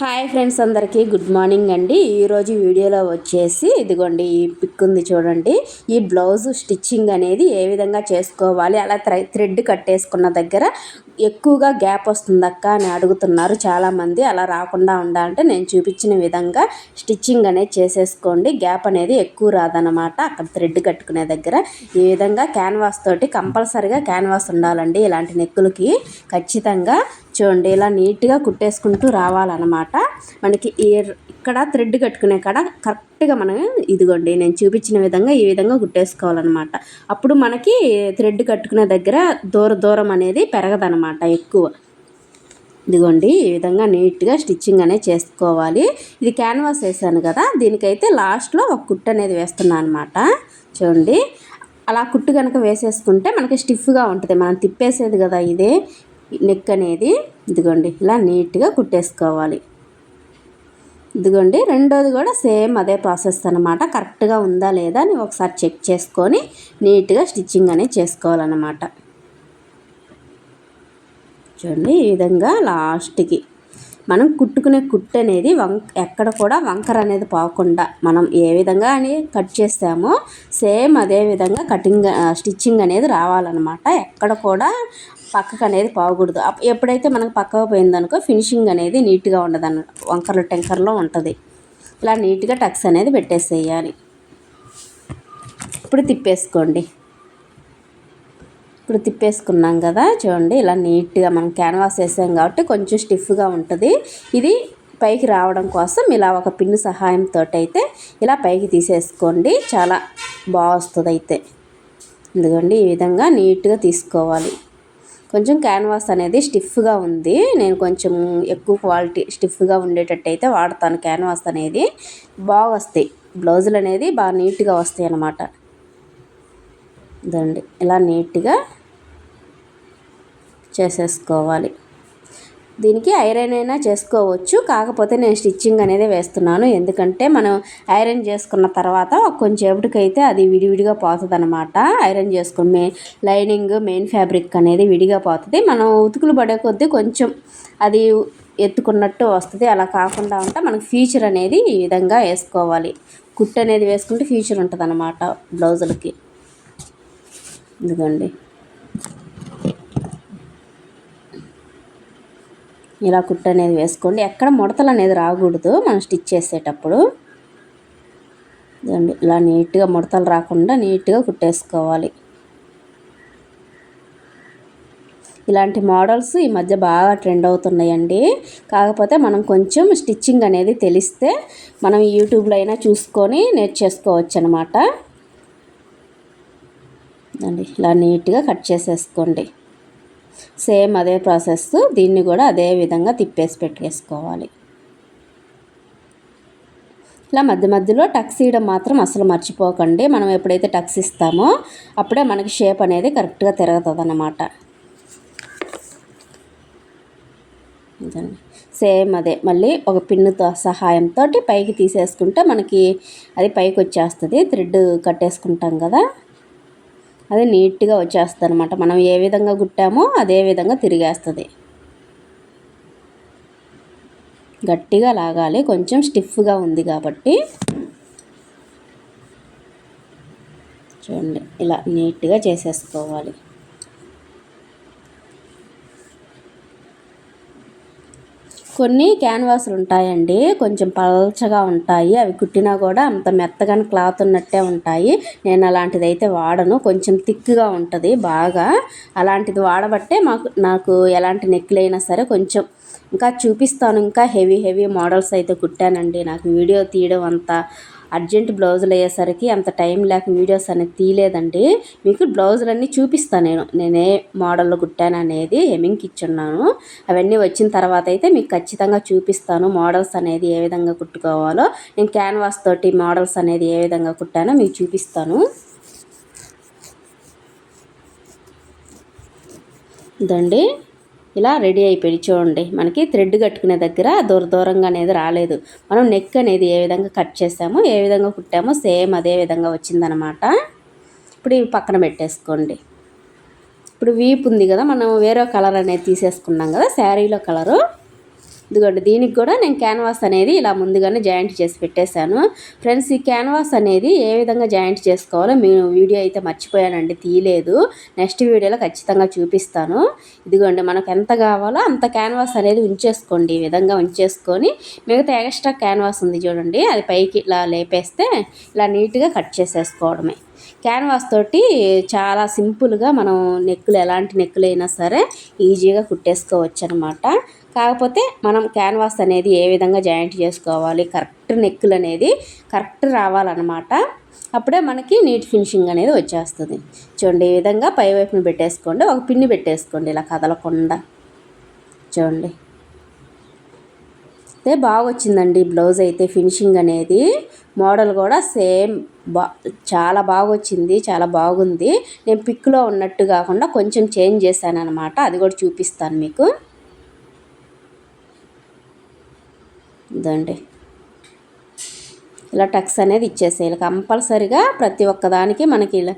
Hi friends అందరికీ good morning అండి. ఈరోజు వీడియోలో వచ్చేసి ఇదిగోండి ఈ పిక్ ఉంది చూడండి. ఈ బ్లౌజ్ స్టిచ్చింగ్ అనేది ఏ విధంగా చేసుకోవాలి అలా థ్రెడ్ కట్టేసుకున్న దగ్గర ఎక్కువగా గ్యాప్ వస్తుంది అక్క అని అడుగుతున్నారు చాలామంది. అలా రాకుండా ఉండాలంటే నేను చూపించిన విధంగా స్టిచ్చింగ్ అనేది చేసేసుకోండి. గ్యాప్ అనేది ఎక్కువ రాదనమాట అక్కడ థ్రెడ్ కట్టుకునే దగ్గర ఈ విధంగా క్యాన్వాస్ తోటి కంపల్సరిగా క్యాన్వాస్ ఉండాలండి. ఇలాంటి నెక్కులకి ఖచ్చితంగా చూడండి ఇలా నీట్గా కుట్టేసుకుంటూ రావాలన్నమాట. మనకి ఇక్కడ థ్రెడ్ కట్టుకునే కాడ కరెక్ట్గా మనం ఇదిగోండి నేను చూపించిన విధంగా ఈ విధంగా కుట్టేసుకోవాలన్నమాట. అప్పుడు మనకి థ్రెడ్ కట్టుకునే దగ్గర దూర దూరం అనేది పెరగదనమాట ఎక్కువ. ఇదిగోండి ఈ విధంగా నీట్గా స్టిచ్చింగ్ అనేది చేసుకోవాలి. ఇది క్యాన్వాస్ వేసాను కదా దీనికైతే లాస్ట్లో ఒక కుట్టు అనేది వేస్తున్నాను అనమాట చూడండి అలా కుట్టు కనుక వేసేసుకుంటే మనకి స్టిఫ్గా ఉంటుంది. మనం తిప్పేసేది కదా ఇదే. నెక్ అనేది ఇదిగోండి ఇలా నీట్గా కుట్టేసుకోవాలి. ఇదిగోండి రెండోది కూడా సేమ్ అదే ప్రాసెస్ అనమాట కరెక్ట్గా ఉందా లేదా అని ఒకసారి చెక్ చేసుకొని నీట్గా స్టిచ్చింగ్ అనేది చేసుకోవాలన్నమాట. చూడండి ఈ విధంగా లాస్ట్కి మనం కుట్టుకునే కుట్టు అనేది వంక ఎక్కడ కూడా వంకర అనేది పోకుండా మనం ఏ విధంగా అని కట్ చేస్తామో సేమ్ అదే విధంగా కటింగ్ స్టిచ్చింగ్ అనేది రావాలన్నమాట. ఎక్కడ కూడా పక్కకు అనేది పోకూడదు ఎప్పుడైతే మనకు పక్కకు పోయిందనుకో ఫినిషింగ్ అనేది నీట్గా ఉండదు అన్న వంకర్లు టెంకర్లో ఉంటుంది. ఇలా నీట్గా టక్స్ అనేది పెట్టేసేయాలి. ఇప్పుడు తిప్పేసుకోండి. ఇప్పుడు తిప్పేసుకున్నాం కదా చూడండి ఇలా నీట్గా మనం క్యాన్వాస్ వేసాం కాబట్టి కొంచెం స్టిఫ్గా ఉంటుంది. ఇది పైకి రావడం కోసం ఇలా ఒక పిన్ను సహాయంతో అయితే ఇలా పైకి తీసేసుకోండి. చాలా బాగా వస్తుంది అయితే ఎందుకండి ఈ విధంగా నీట్గా తీసుకోవాలి. కొంచెం క్యాన్వాస్ అనేది స్టిఫ్గా ఉంది. నేను కొంచెం ఎక్కువ క్వాలిటీ స్టిఫ్గా ఉండేటట్టు అయితే వాడతాను క్యాన్వాస్ అనేది. బాగా వస్తాయి. బ్లౌజులు అనేది బాగా నీట్గా వస్తాయి అన్నమాట. ఇదండి. ఇలా నీట్గా చేసేసుకోవాలి. దీనికి ఐరన్ అయినా చేసుకోవచ్చు. కాకపోతే నేను స్టిచ్చింగ్ అనేది వేస్తున్నాను. ఎందుకంటే మనం ఐరన్ చేసుకున్న తర్వాత కొంచెంసేపటికైతే అది విడివిడిగా పోతుంది అనమాట ఐరన్ చేసుకుని లైనింగ్ మెయిన్ ఫ్యాబ్రిక్ అనేది విడిగా పోతుంది. మనం ఉతుకులు పడే కొద్దీ కొంచెం అది ఎత్తుకున్నట్టు వస్తుంది. అలా కాకుండా ఉంటే మనకు ఫ్యూచర్ అనేది ఈ విధంగా వేసుకోవాలి. కుట్టు అనేది వేసుకుంటే ఫ్యూచర్ ఉంటుంది అనమాట బ్లౌజులకి. ఇదిగోండి. ఇలా కుట్టు అనేది వేసుకోండి. ఎక్కడ ముడతలు అనేది రాకూడదు. మనం స్టిచ్ చేసేటప్పుడు. ఇలా నీట్గా ముడతలు రాకుండా నీట్గా కుట్టేసుకోవాలి. ఇలాంటి మోడల్స్ ఈ మధ్య బాగా ట్రెండ్ అవుతున్నాయండి. కాకపోతే మనం కొంచెం స్టిచ్చింగ్ అనేది తెలిస్తే మనం యూట్యూబ్లో అయినా చూసుకొని నేర్చేసుకోవచ్చు అనమాట ఇలా నీట్గా కట్ చేసేసుకోండి. సేమ్ అదే ప్రాసెస్ దీన్ని కూడా అదే విధంగా తిప్పేసి పెట్టేసుకోవాలి. ఇలా మధ్య మధ్యలో టక్స్ ఇవ్వడం మాత్రం అసలు మర్చిపోకండి. మనం ఎప్పుడైతే టక్స్ ఇస్తామో అప్పుడే మనకి షేప్ అనేది కరెక్ట్గా తిరుగుతుంది అన్నమాట సేమ్ అదే. మళ్ళీ ఒక పిన్నుతో సహాయంతో పైకి తీసేసుకుంటే మనకి అది పైకి వచ్చేస్తుంది థ్రెడ్ కట్టేసుకుంటాం కదా. అది నీట్గా వచ్చేస్తుంది అనమాట మనం ఏ విధంగా కుట్టామో అదే విధంగా తిరిగేస్తుంది. గట్టిగా లాగాలి. కొంచెం స్టిఫ్గా ఉంది కాబట్టి చూడండి ఇలా నీట్గా చేసేసుకోవాలి. కొన్ని క్యాన్వాస్లు ఉంటాయండి. కొంచెం పలచగా ఉంటాయి. అవి కుట్టినా కూడా అంత మెత్తగాని క్లాత్ ఉన్నట్టే ఉంటాయి. నేను అలాంటిది అయితే వాడను. కొంచెం థిక్గా ఉంటుంది బాగా. అలాంటిది వాడబట్టే మాకు నాకు ఎలాంటి నెక్లైనా సరే కొంచెం ఇంకా చూపిస్తాను. ఇంకా హెవీ హెవీ మోడల్స్ అయితే కుట్టానండి. నాకు వీడియో తీయడం అంతా అర్జెంట్ బ్లౌజులు అయ్యేసరికి అంత టైం లేక వీడియోస్ అనేది తీయలేదండి. మీకు బ్లౌజులన్నీ చూపిస్తాను నేను. నేనే మోడల్లో కుట్టాను అనేది హెమింగ్కి ఇచ్చున్నాను. అవన్నీ వచ్చిన తర్వాత అయితే మీకు ఖచ్చితంగా చూపిస్తాను మోడల్స్ అనేది ఏ విధంగా కుట్టుకోవాలో. నేను క్యాన్వాస్ తోటి మోడల్స్ అనేది ఏ విధంగా కుట్టానో మీకు చూపిస్తాను. ఇదండి. ఇలా రెడీ అయిపోయి చూడండి మనకి థ్రెడ్ కట్టుకునే దగ్గర దూర దూరంగా అనేది రాలేదు. మనం నెక్ అనేది ఏ విధంగా కట్ చేసామో ఏ విధంగా కుట్టామో సేమ్ అదే విధంగా వచ్చిందనమాట ఇప్పుడు ఇవి పక్కన పెట్టేసుకోండి. ఇప్పుడు వీపు ఉంది కదా మనం వేరే కలర్ అనేది తీసేసుకున్నాం కదా శారీలో కలరు. ఇదిగోండి దీనికి కూడా నేను క్యాన్వాస్ అనేది ఇలా ముందుగానే జాయింట్ చేసి పెట్టేశాను. ఫ్రెండ్స్ ఈ క్యాన్వాస్ అనేది ఏ విధంగా జాయింట్ చేసుకోవాలో మేము వీడియో అయితే మర్చిపోయానండి తీయలేదు. నెక్స్ట్ వీడియోలో ఖచ్చితంగా చూపిస్తాను. ఇదిగోండి మనకు ఎంత కావాలో అంత క్యాన్వాస్ అనేది ఉంచేసుకోండి ఈ విధంగా ఉంచేసుకొని. మిగతా ఎక్స్ట్రా క్యాన్వాస్ ఉంది చూడండి అది పైకి ఇలా లేపేస్తే ఇలా నీట్గా కట్ చేసేసుకోవడమే. క్యాన్వాస్ తోటి చాలా సింపుల్గా మనం నెక్కులు ఎలాంటి నెక్కులైనా సరే ఈజీగా కుట్టేసుకోవచ్చు అనమాట కాకపోతే మనం క్యాన్వాస్ అనేది ఏ విధంగా జాయింట్ చేసుకోవాలి కరెక్ట్ నెక్కులు అనేది కరెక్ట్ రావాలన్నమాట. అప్పుడే మనకి నీట్ ఫినిషింగ్ అనేది వచ్చేస్తుంది. చూడండి ఈ విధంగా పై వైపున పెట్టేసుకోండి ఒక పిన్ని పెట్టేసుకోండి ఇలా కదలకుండా. చూడండి. అయితే బాగా వచ్చిందండి బ్లౌజ్ అయితే ఫినిషింగ్ అనేది. మోడల్ కూడా సేమ్ బా చాలా బాగా వచ్చింది చాలా బాగుంది. నేను పిక్లో ఉన్నట్టు కాకుండా కొంచెం చేంజ్ చేశాను అనమాట అది కూడా చూపిస్తాను మీకు. ఇదండి. ఇలా టక్స్ అనేది ఇచ్చేసేయాలి. కంపల్సరిగా ప్రతి ఒక్కదానికి మనకి ఇలా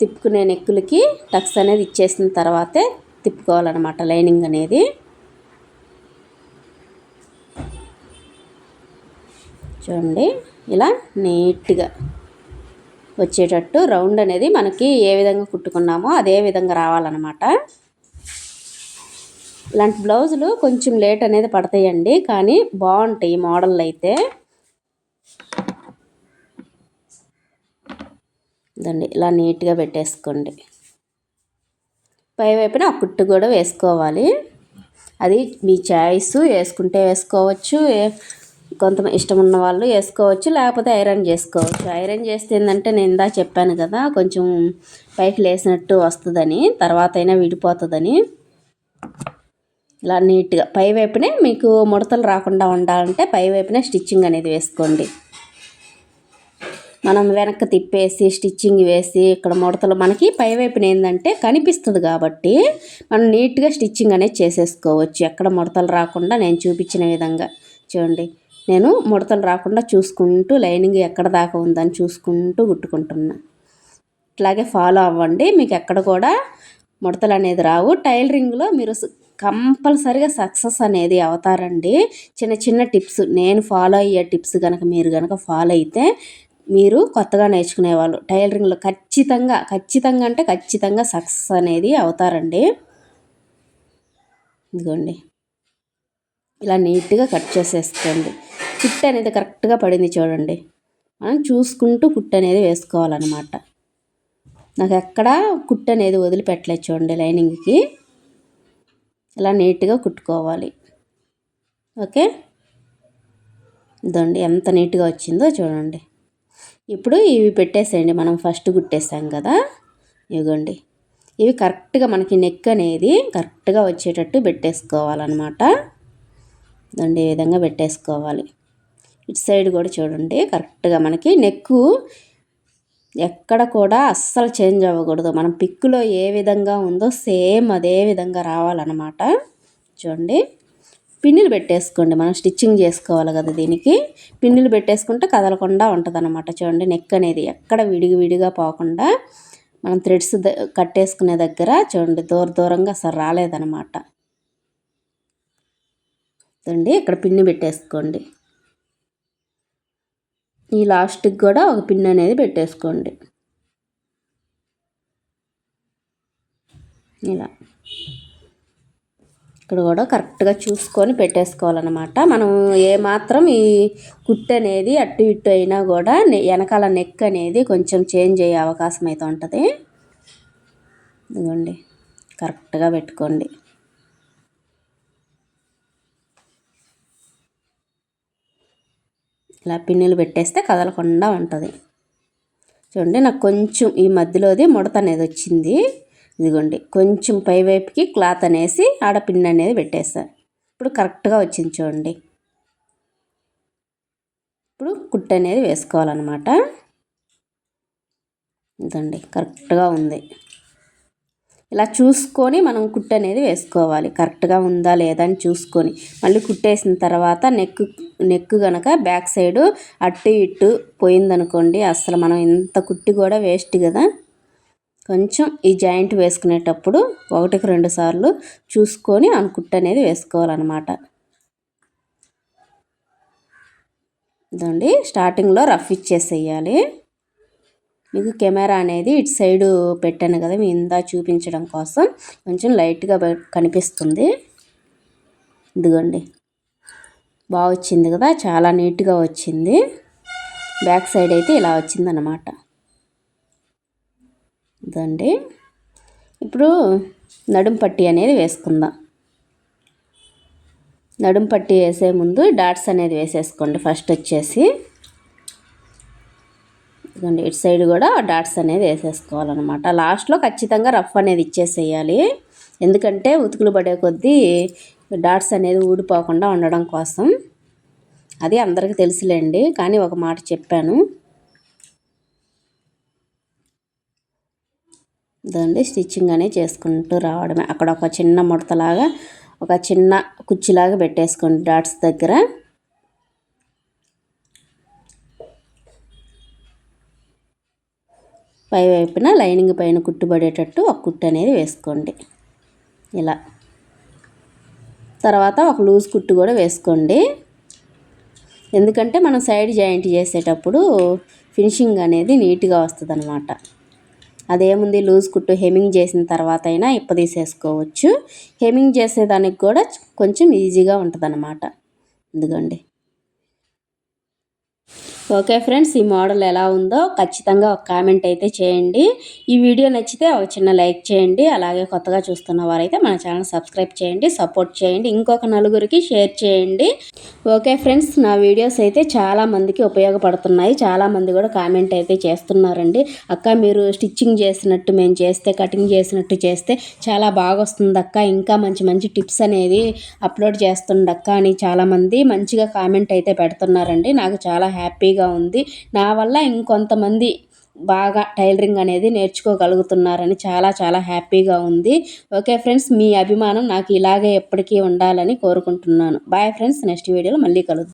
తిప్పుకునే నెక్కులకి టక్స్ అనేది ఇచ్చేసిన తర్వాతే తిప్పుకోవాలన్నమాట లైనింగ్ అనేది. చూడండి ఇలా నీట్గా వచ్చేటట్టు రౌండ్ అనేది మనకి ఏ విధంగా కుట్టుకున్నామో అదే విధంగా రావాలన్నమాట. ఇలాంటి బ్లౌజులు కొంచెం లేట్ అనేది పడతాయండి కానీ బాగుంటాయి ఈ మోడల్ అయితే. ఇదండి ఇలా నీట్గా పెట్టేసుకోండి. పై వైపున ఆ కుట్టు కూడా వేసుకోవాలి. అది మీ చాయిస్ వేసుకుంటే వేసుకోవచ్చు కొంత ఇష్టం ఉన్న వాళ్ళు వేసుకోవచ్చు లేకపోతే ఐరన్ చేసుకోవచ్చు. ఐరన్ చేస్తే ఏంటంటే నేను ఇందా చెప్పాను కదా కొంచెం పైకి లేసినట్టు వస్తుందని తర్వాత అయినా విడిపోతుందని. ఇలా నీట్గా పై వైపునే మీకు ముడతలు రాకుండా ఉండాలంటే పై వైపునే స్టిచ్చింగ్ అనేది వేసుకోండి. మనం వెనక్కి తిప్పేసి స్టిచ్చింగ్ వేసి ఇక్కడ ముడతలు మనకి పై వైపున ఏంటంటే కనిపిస్తుంది కాబట్టి మనం నీట్గా స్టిచ్చింగ్ అనేది చేసేసుకోవచ్చు. ఎక్కడ ముడతలు రాకుండా నేను చూపించిన విధంగా. చూడండి నేను ముడతలు రాకుండా చూసుకుంటూ లైనింగ్ ఎక్కడ దాకా ఉందని చూసుకుంటూ కుట్టుకుంటున్నా. ఇట్లాగే ఫాలో అవ్వండి. మీకు ఎక్కడ కూడా ముడతలు అనేది రావు. టైలరింగ్లో మీరు కంపల్సరిగా సక్సెస్ అనేది అవుతారండి. చిన్న చిన్న టిప్స్. నేను ఫాలో అయ్యే టిప్స్ కనుక మీరు కనుక ఫాలో అయితే మీరు కొత్తగా నేర్చుకునేవాళ్ళు. టైలరింగ్లో ఖచ్చితంగా ఖచ్చితంగా అంటే ఖచ్చితంగా సక్సెస్ అనేది అవుతారండి. ఇదిగోండి. ఇలా నీట్గా కట్ చేసేసుకోండి. కుట్టు అనేది కరెక్ట్గా పడింది చూడండి. మనం చూసుకుంటూ కుట్టు అనేది వేసుకోవాలన్నమాట. నాకు ఎక్కడ కుట్టు అనేది వదిలిపెట్టలేదు చూడండి లైనింగ్కి. ఇలా నీట్గా కుట్టుకోవాలి. ఓకే? ఇదండి ఎంత నీట్గా వచ్చిందో చూడండి. ఇప్పుడు ఇవి పెట్టేసేయండి మనం ఫస్ట్ కుట్టేసాం కదా. ఇవ్వండి ఇవి కరెక్ట్గా మనకి నెక్ అనేది కరెక్ట్గా వచ్చేటట్టు పెట్టేసుకోవాలన్నమాట. దండి ఈ విధంగా పెట్టేసుకోవాలి. ఇటు సైడ్ కూడా చూడండి కరెక్ట్గా మనకి నెక్కు ఎక్కడ కూడా అస్సలు చేంజ్ అవ్వకూడదు. మనం పిక్కులో ఏ విధంగా ఉందో సేమ్ అదే విధంగా రావాలన్నమాట. చూడండి. పిన్నులు పెట్టేసుకోండి. మనం స్టిచ్చింగ్ చేసుకోవాలి కదా దీనికి. పిన్నులు పెట్టేసుకుంటే కదలకుండా ఉంటుందనమాట చూడండి నెక్ అనేది ఎక్కడ విడిగి విడిగా పోకుండా మనం థ్రెడ్స్ కట్టేసుకునే దగ్గర చూడండి దూర దూరంగా అసలు రాలేదనమాట చూడండి. ఇక్కడ పిన్ని పెట్టేసుకోండి. ఈ లాస్ట్కి కూడా ఒక పిన్ అనేది పెట్టేసుకోండి. ఇలా. ఇక్కడ కూడా కరెక్ట్గా చూసుకొని పెట్టేసుకోవాలన్నమాట. మనం ఏమాత్రం ఈ కుట్టు అనేది అటు ఇటు అయినా కూడా వెనకాల నెక్ అనేది కొంచెం చేంజ్ అయ్యే అవకాశం అయితే ఉంటుంది. ఇదిగోండి. కరెక్ట్గా పెట్టుకోండి. ఇలా పిన్నులు పెట్టేస్తే కదలకుండా ఉంటుంది. చూడండి నాకు కొంచెం ఈ మధ్యలోది ముడత అనేది వచ్చింది. ఇదిగోండి కొంచెం పైవైపుకి క్లాత్ అనేసి ఆడ పిన్ అనేది పెట్టేస్తాను ఇప్పుడు కరెక్ట్గా వచ్చింది చూడండి. ఇప్పుడు కుట్టు అనేది వేసుకోవాలన్నమాట. ఇదండి కరెక్ట్గా ఉంది. ఇలా చూసుకొని మనం కుట్టు అనేది వేసుకోవాలి. కరెక్ట్గా ఉందా లేదా అని చూసుకొని. మళ్ళీ కుట్టేసిన తర్వాత నెక్ నెక్ కనుక బ్యాక్ సైడు అటు ఇటు పోయిందనుకోండి అసలు మనం ఇంత కుట్టి కూడా వేస్ట్ కదా. కొంచెం ఈ జాయింట్ వేసుకునేటప్పుడు ఒకటికి రెండు సార్లు చూసుకొని ఆ కుట్టు అనేది వేసుకోవాలన్నమాట. ఇదండి. స్టార్టింగ్లో రఫ్ ఇచ్చేసేయాలి. మీకు కెమెరా అనేది ఇటు సైడు పెట్టాను కదా మీ ఇందా చూపించడం కోసం. కొంచెం లైట్గా కనిపిస్తుంది. ఇదిగోండి. బాగా వచ్చింది కదా చాలా నీట్గా వచ్చింది. బ్యాక్ సైడ్ అయితే ఇలా వచ్చిందనమాట ఇదండి ఇప్పుడు నడుం పట్టి అనేది వేసుకుందాం. నడుం పట్టి వేసే ముందు డాట్స్ అనేది వేసేసుకోండి ఫస్ట్ వచ్చేసి. ఇదిగోండి ఇటు సైడ్ కూడా డాట్స్ అనేది వేసేసుకోవాలన్నమాట. లాస్ట్లో ఖచ్చితంగా రఫ్ అనేది ఇచ్చేసేయాలి. ఎందుకంటే ఉతుకులు పడే కొద్దీ డాట్స్ అనేది ఊడిపోకుండా ఉండడం కోసం. అది అందరికీ తెలుసులేండి కానీ ఒక మాట చెప్పాను. ఇదండి స్టిచ్చింగ్ అనేది చేసుకుంటూ రావడమే. అక్కడ ఒక చిన్న ముడతలాగా ఒక చిన్న కుచ్చిలాగా పెట్టేసుకోండి డాట్స్ దగ్గర. పై వైపున లైనింగ్ పైన కుట్టుబడేటట్టు ఒక కుట్టు అనేది వేసుకోండి. ఇలా. తర్వాత ఒక లూజ్ కుట్టు కూడా వేసుకోండి. ఎందుకంటే మనం సైడ్ జాయింట్ చేసేటప్పుడు ఫినిషింగ్ అనేది నీట్గా వస్తుంది అనమాట అదేముంది లూజ్ కుట్టు హెమింగ్ చేసిన తర్వాత అయినా ఇప్పదీసేసుకోవచ్చు హెమింగ్ చేసేదానికి కూడా కొంచెం ఈజీగా ఉంటుంది అనమాట ఎందుకండి ఓకే ఫ్రెండ్స్ ఈ మోడల్ ఎలా ఉందో ఖచ్చితంగా ఒక కామెంట్ అయితే చేయండి. ఈ వీడియో నచ్చితే ఒక చిన్న లైక్ చేయండి. అలాగే కొత్తగా చూస్తున్న వారైతే మన ఛానల్ సబ్స్క్రైబ్ చేయండి సపోర్ట్ చేయండి ఇంకొక నలుగురికి షేర్ చేయండి. ఓకే ఫ్రెండ్స్ నా వీడియోస్ అయితే చాలా మందికి ఉపయోగపడుతున్నాయి. చాలామంది కూడా కామెంట్ అయితే చేస్తున్నారండి. అక్క మీరు స్టిచ్చింగ్ చేసినట్టు మేము చేస్తే కటింగ్ చేసినట్టు చేస్తే చాలా బాగా వస్తుంది అక్క. ఇంకా మంచి మంచి టిప్స్ అనేది అప్లోడ్ చేస్తుండక్క అని చాలామంది మంచిగా కామెంట్ అయితే పెడుతున్నారండి. నాకు చాలా హ్యాపీగా ఈజీగా ఉంది. నా వల్ల ఇంకొంతమంది బాగా టైలరింగ్ అనేది నేర్చుకోగలుగుతున్నారని చాలా చాలా హ్యాపీగా ఉంది. ఓకే ఫ్రెండ్స్ మీ అభిమానం నాకు ఇలాగే ఎప్పటికీ ఉండాలని కోరుకుంటున్నాను. బాయ్ ఫ్రెండ్స్ నెక్స్ట్ వీడియోలో మళ్ళీ కలుద్దాం.